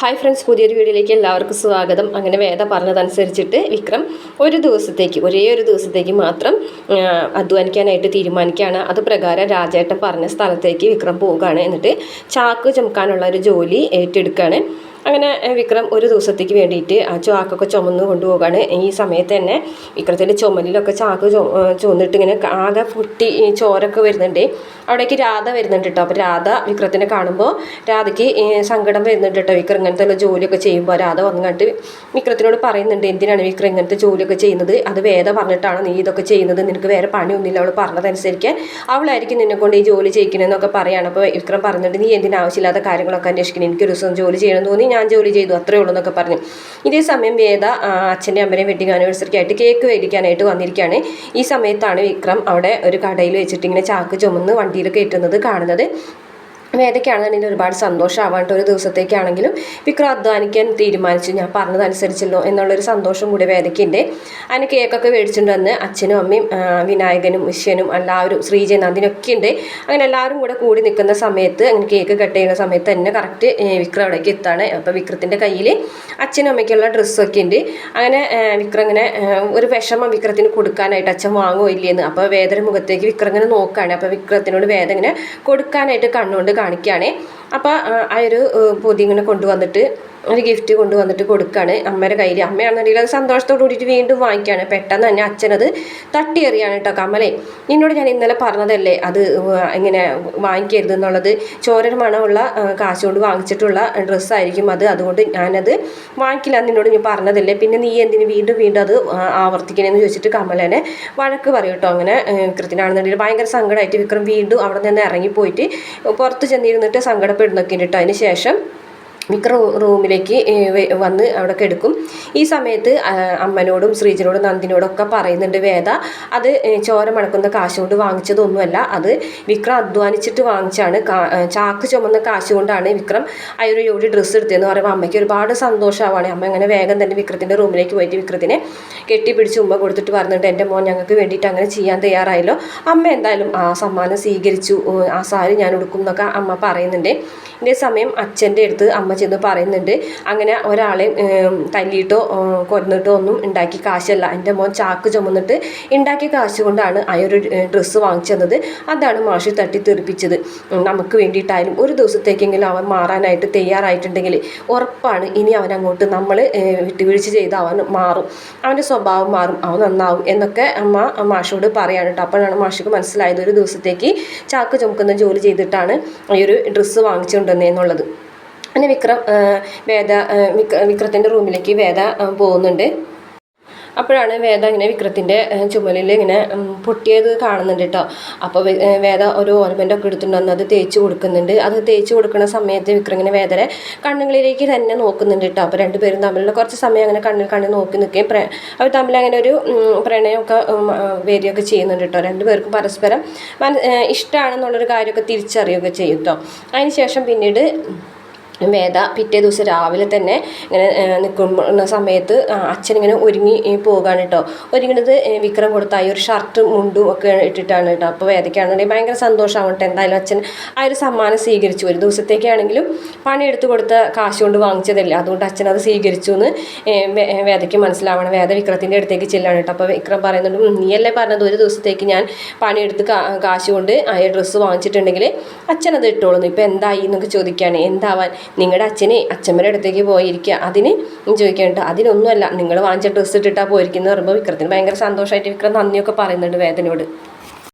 Hi friends പുതിയൊരു വീഡിയോയിലേക്ക് എല്ലാവർക്കും സ്വാഗതം. അങ്ങനെ വേദ പറഞ്ഞതനുസരിച്ചിട്ട് വിക്രം ഒരു ദിവസത്തേക്ക് ഒരേ ഒരു ദിവസത്തേക്ക് മാത്രം അധ്വാനിക്കാനായിട്ട് തീരുമാനിക്കുകയാണ്. അത് പ്രകാരം രാജേട്ടൻ പറഞ്ഞ സ്ഥലത്തേക്ക് വിക്രം പോവുകയാണ്. എന്നിട്ട് ചാക്ക് ചുമക്കാനുള്ള ഒരു ജോലി ഏറ്റെടുക്കുകയാണ്. അങ്ങനെ വിക്രം ഒരു ദിവസത്തേക്ക് വേണ്ടിയിട്ട് ആ ചാക്കൊക്കെ ചുമന്ന് കൊണ്ടുപോകാണ്. ഈ സമയത്ത് തന്നെ വിക്രത്തിന്റെ ചുമലിലൊക്കെ ചാക്ക് ചുമന്നിട്ട് ഇങ്ങനെ ആകെ പൊട്ടി ചോരൊക്കെ വരുന്നുണ്ട്. അവിടേക്ക് രാധ വരുന്നുണ്ട് കേട്ടോ അപ്പോൾ രാധ വിക്രത്തിനെ കാണുമ്പോൾ രാധയ്ക്ക് സങ്കടം വരുന്നുണ്ട് കേട്ടോ വിക്രം ഇങ്ങനത്തെ ഉള്ള ജോലിയൊക്കെ ചെയ്യുമ്പോൾ രാധ വന്നു കണ്ടിട്ട് വിക്രത്തിനോട് പറയുന്നുണ്ട് എന്തിനാണ് വിക്രം ഇങ്ങനത്തെ ജോലിയൊക്കെ ചെയ്യുന്നത്? അത് വേദ പറഞ്ഞിട്ടാണ് നീ ഇതൊക്കെ ചെയ്യുന്നത്? നിനക്ക് വേറെ പണിയൊന്നുമില്ല. അവൾ പറഞ്ഞതനുസരിച്ച് അവളായിരിക്കും നിന്നെ കൊണ്ട് ഈ ജോലി ചെയ്യിക്കണമെന്നൊക്കെ പറയുകയാണ് അപ്പോൾ വിക്രം പറഞ്ഞിട്ട് നീ എന്തിനാവശ്യമില്ലാത്ത കാര്യങ്ങളൊക്കെ അന്വേഷിക്കണം. എനിക്കൊരു ദിവസം ജോലി ചെയ്യണം തോന്നി. ഞാൻ ജോലി ചെയ്തു അത്രേ ഉള്ളൂ എന്നൊക്കെ പറഞ്ഞു. ഇതേ സമയം വേദ അച്ഛന്റെ അമ്മേനെ വെഡിങ് ആനിവേഴ്സറിക്ക് ആയിട്ട് കേക്ക് മേടിക്കാനായിട്ട് വന്നിരിക്കുകയാണ്. ഈ സമയത്താണ് വിക്രം അവിടെ ഒരു കടയിൽ വെച്ചിട്ട് ഇങ്ങനെ ചാക്ക് ചുമന്ന് വണ്ടിയിൽ കയറ്റുന്നത് കാണുന്നത്. വേദയ്ക്കാണെന്നുണ്ടെങ്കിൽ ഒരുപാട് സന്തോഷമാവാണ്ട് ഒരു ദിവസത്തേക്കാണെങ്കിലും വിക്രം അധ്വാനിക്കാൻ തീരുമാനിച്ചു. ഞാൻ പറഞ്ഞതനുസരിച്ചല്ലോ എന്നുള്ളൊരു സന്തോഷം കൂടി വേദയ്ക്കുണ്ട്. അതിന് കേക്കൊക്കെ മേടിച്ചിട്ട് വന്ന് അച്ഛനും അമ്മയും വിനായകനും വിശ്വനും എല്ലാവരും ശ്രീജയ നന്ദിനൊക്കെ ഉണ്ട്. അങ്ങനെ എല്ലാവരും കൂടെ കൂടി നിൽക്കുന്ന സമയത്ത് അങ്ങനെ കേക്ക് കട്ട് ചെയ്യുന്ന സമയത്ത് തന്നെ കറക്റ്റ് വിക്രം അവിടേക്ക് എത്താണ്. അപ്പോൾ വിക്രത്തിന്റെ കയ്യിൽ അച്ഛനും അമ്മയ്ക്കുള്ള ഡ്രസ്സൊക്കെ ഉണ്ട്. അങ്ങനെ വിക്രം ഇങ്ങനെ ഒരു വിഷമം വിക്രത്തിന് കൊടുക്കാനായിട്ട് അച്ഛൻ വാങ്ങുമോ ഇല്ലേന്ന്. അപ്പോൾ വേദന മുഖത്തേക്ക് വിക്രം ഇങ്ങനെ നോക്കുകയാണ് അപ്പോൾ വിക്രത്തിനോട് വേദ ഇങ്ങനെ കൊടുക്കാനായിട്ട് കണ്ണുകൊണ്ട് കാണിക്കുകയാണ്. അപ്പോൾ ആ ഒരു പൊതി ഇങ്ങനെ കൊണ്ടുവന്നിട്ട് ഒരു ഗിഫ്റ്റ് കൊണ്ടുവന്നിട്ട് കൊടുക്കുകയാണ് അമ്മയുടെ കയ്യിൽ അമ്മയാണെന്നുണ്ടെങ്കിൽ അത് സന്തോഷത്തോടു കൂടിയിട്ട് വീണ്ടും വാങ്ങിക്കുകയാണ് പെട്ടെന്ന് തന്നെ അച്ഛനത് തട്ടിയെറിയാണ് കേട്ടോ കമലെ. നിന്നോട് ഞാൻ ഇന്നലെ പറഞ്ഞതല്ലേ? അത് ഇങ്ങനെ വാങ്ങിക്കരുത് എന്നുള്ളത്. ചോരൽ മണമുള്ള കാശ് കൊണ്ട് വാങ്ങിച്ചിട്ടുള്ള ഡ്രസ്സായിരിക്കും അത്. അതുകൊണ്ട് ഞാനത് വാങ്ങിക്കില്ല നിന്നോട് ഞാൻ പറഞ്ഞതല്ലേ? പിന്നെ നീ എന്തിന് വീണ്ടും വീണ്ടും അത് ആവർത്തിക്കണേന്ന് ചോദിച്ചിട്ട് കമലനെ വഴക്ക് പറയും കേട്ടോ അങ്ങനെ കൃത്യനാണെന്നുണ്ടെങ്കിൽ ഭയങ്കര സങ്കടമായിട്ട് വിക്രം വീണ്ടും അവിടെ നിന്ന് ഇറങ്ങിപ്പോയിട്ട് പുറത്ത് ചെന്നിരുന്നിട്ട് സങ്കടപ്പെടുന്നൊക്കെ ഉണ്ട് കേട്ടോ. അതിന് ശേഷം മിക്ക റൂമിലേക്ക് വന്ന് അവിടെ കിടക്കും ഈ സമയത്ത് അമ്മനോടും ശ്രീജനോടും നന്ദിനോടും ഒക്കെ പറയുന്നുണ്ട് വേദ അത് ചോര മണക്കുന്ന കാശ് കൊണ്ട് വാങ്ങിച്ചതൊന്നുമല്ല. അത് വിക്രം അധ്വാനിച്ചിട്ട് വാങ്ങിച്ചാണ്. ചാക്ക് ചുമന്ന കാശ് കൊണ്ടാണ് വിക്രം ആ ഒരു ജോഡി ഡ്രസ്സ് എടുത്തതെന്ന് പറയുമ്പോൾ അമ്മയ്ക്ക് ഒരുപാട് സന്തോഷമാവാണ്. അമ്മ അങ്ങനെ വേഗം തന്നെ വിക്രത്തിന്റെ റൂമിലേക്ക് പോയിട്ട് വിക്രത്തിനെ കെട്ടിപ്പിടിച്ച് ഉമ്മ കൊടുത്തിട്ട് പറഞ്ഞിട്ട് എന്റെ മോൻ ഞങ്ങൾക്ക് വേണ്ടിയിട്ട് അങ്ങനെ ചെയ്യാൻ തയ്യാറായല്ലോ. അമ്മ എന്തായാലും ആ സമ്മാനം സ്വീകരിച്ചു. ആ സാരി ഞാൻ ഉടുക്കും എന്നൊക്കെ അമ്മ പറയുന്നുണ്ട്. ഇതേ സമയം അച്ഛന്റെ അടുത്ത് അമ്മ ചെന്ന് പറയുന്നുണ്ട്. അങ്ങനെ ഒരാളെ തല്ലിയിട്ടോ കൊന്നിട്ടോ ഒന്നും ഉണ്ടാക്കി കാശല്ല. എന്റെ മോൻ ചാക്ക് ചുമന്നിട്ട് ഉണ്ടാക്കിയ കാശ് കൊണ്ടാണ് ആ ഒരു ഡ്രസ്സ് വാങ്ങിച്ചു തന്നത്. അതാണ് മാഷി തട്ടി തെറിപ്പിച്ചത്. നമുക്ക് വേണ്ടിയിട്ടായാലും ഒരു ദിവസത്തേക്കെങ്കിലും അവൻ മാറാനായിട്ട് തയ്യാറായിട്ടുണ്ടെങ്കിൽ ഉറപ്പാണ് ഇനി അവൻ അങ്ങോട്ട് നമ്മൾ വിട്ടുവീഴ്ച ചെയ്ത് അവൻ മാറും. അവന്റെ സ്വഭാവം മാറും അവൻ നന്നാവും എന്നൊക്കെ അമ്മ മാഷോട് പറയാണ് കേട്ടോ. അപ്പോഴാണ് മാഷിക്ക് മനസ്സിലായത് ഒരു ദിവസത്തേക്ക് ചാക്ക് ചുമക്കുന്ന ജോലി ചെയ്തിട്ടാണ് ഈ ഒരു ഡ്രസ്സ് വാങ്ങിച്ചുകൊണ്ടുവന്നതെന്നുള്ളത്. അങ്ങനെ വിക്രം വേദ വിക്രത്തിന്റെ റൂമിലേക്ക് വേദ പോകുന്നുണ്ട്. അപ്പോഴാണ് വേദ ഇങ്ങനെ വിക്രത്തിന്റെ ചുമലിൽ ഇങ്ങനെ പൊട്ടിയത് കാണുന്നുണ്ട് കേട്ടോ അപ്പോൾ വേദ ഒരു ഓർമെന്റ് ഒക്കെ എടുത്തുകൊണ്ട് വന്ന് അത് തേച്ച് കൊടുക്കുന്നുണ്ട്. അത് തേച്ച് കൊടുക്കുന്ന സമയത്ത് വിക്രം ഇങ്ങനെ വേദരെ കണ്ണുകളിലേക്ക് തന്നെ നോക്കുന്നുണ്ട് കേട്ടോ അപ്പോൾ രണ്ടുപേരും തമ്മിലുള്ള കുറച്ച് സമയം അങ്ങനെ കണ്ണിൽ കണ്ണിൽ നോക്കി നിൽക്കുകയും പ്ര അവർ തമ്മിൽ അങ്ങനെ ഒരു പ്രണയമൊക്കെ വരികയൊക്കെ ചെയ്യുന്നുണ്ട് കേട്ടോ രണ്ടുപേർക്കും പരസ്പരം ഇഷ്ടമാണെന്നുള്ളൊരു കാര്യമൊക്കെ തിരിച്ചറിയുകയൊക്കെ ചെയ്യും കേട്ടോ അതിന് ശേഷം പിന്നീട് വേദ പിറ്റേ ദിവസം രാവിലെ തന്നെ ഇങ്ങനെ നിൽക്കുന്ന സമയത്ത് അച്ഛനിങ്ങനെ ഒരുങ്ങി പോകുകയാണ് കേട്ടോ ഒരുങ്ങണത് വിക്രം കൊടുത്ത ഈ ഒരു ഷർട്ടും മുണ്ടും ഒക്കെ ഇട്ടിട്ടാണ് കേട്ടോ അപ്പോൾ വേദയ്ക്കാണെന്നുണ്ടെങ്കിൽ ഭയങ്കര സന്തോഷമാവട്ടെ. എന്തായാലും അച്ഛൻ ആ ഒരു സമ്മാനം സ്വീകരിച്ചു. ഒരു ദിവസത്തേക്കാണെങ്കിലും പണിയെടുത്ത് കൊടുത്ത കാശ് കൊണ്ട് വാങ്ങിച്ചതല്ലേ. അതുകൊണ്ട് അച്ഛൻ അത് സ്വീകരിച്ചു എന്ന് വേദയ്ക്ക് മനസ്സിലാവണം. വേദ വിക്രത്തിന്റെ അടുത്തേക്ക് ചെല്ലാണ് കേട്ടോ അപ്പോൾ വിക്രം പറയുന്നുണ്ട് "ഉം, നീയല്ലേ പറഞ്ഞത്? ഒരു ദിവസത്തേക്ക് ഞാൻ പണിയെടുത്ത് കാശ് കൊണ്ട് ആ ഡ്രസ്സ് വാങ്ങിച്ചിട്ടുണ്ടെങ്കിൽ അച്ഛൻ അത് ഇട്ടോളുന്നു ഇപ്പോൾ എന്തായി? എന്നൊക്കെ ചോദിക്കുകയാണ്. എന്താവാൻ? നിങ്ങളുടെ അച്ഛനെ അച്ഛമ്മയുടെ അടുത്തേക്ക് പോയിരിക്കുക അതിന് ചോദിക്കേണ്ട അതിനൊന്നുമല്ല നിങ്ങൾ വാങ്ങിച്ച ഡ്രസ്സ് ഇട്ടിട്ടാണ് പോയിരിക്കുന്നത് പറയുമ്പോൾ വിക്രത്തിന് ഭയങ്കര സന്തോഷമായിട്ട് വിക്രം നന്ദിയൊക്കെ പറയുന്നുണ്ട് വേദനയോട്.